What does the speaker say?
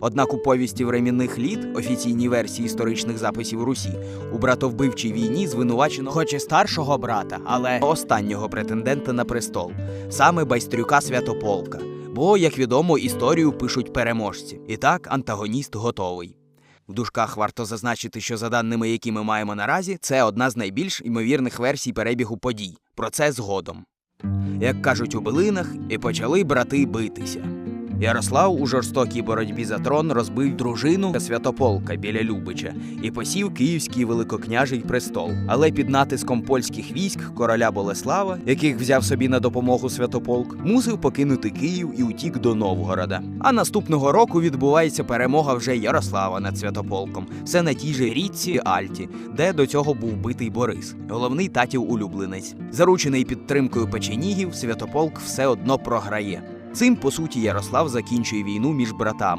Однак у повісті времінних літ, офіційній версії історичних записів Русі, у братовбивчій війні звинувачено хоч і старшого брата, але останнього претендента на престол, саме байстрюка Святополка. Бо, як відомо, історію пишуть переможці. І так, антагоніст готовий. В дужках варто зазначити, що за даними, які ми маємо наразі, це одна з найбільш ймовірних версій перебігу подій. Про це згодом. Як кажуть у билинах, і почали брати битися. Ярослав у жорстокій боротьбі за трон розбив дружину Святополка біля Любича і посів київський великокняжий престол. Але під натиском польських військ короля Болеслава, яких взяв собі на допомогу Святополк, мусив покинути Київ і утік до Новгорода. А наступного року відбувається перемога вже Ярослава над Святополком. Все на тій же річці Альті, де до цього був битий Борис, головний татів улюбленець. Заручений підтримкою печенігів, Святополк все одно програє. Цим, по суті, Ярослав закінчує війну між братами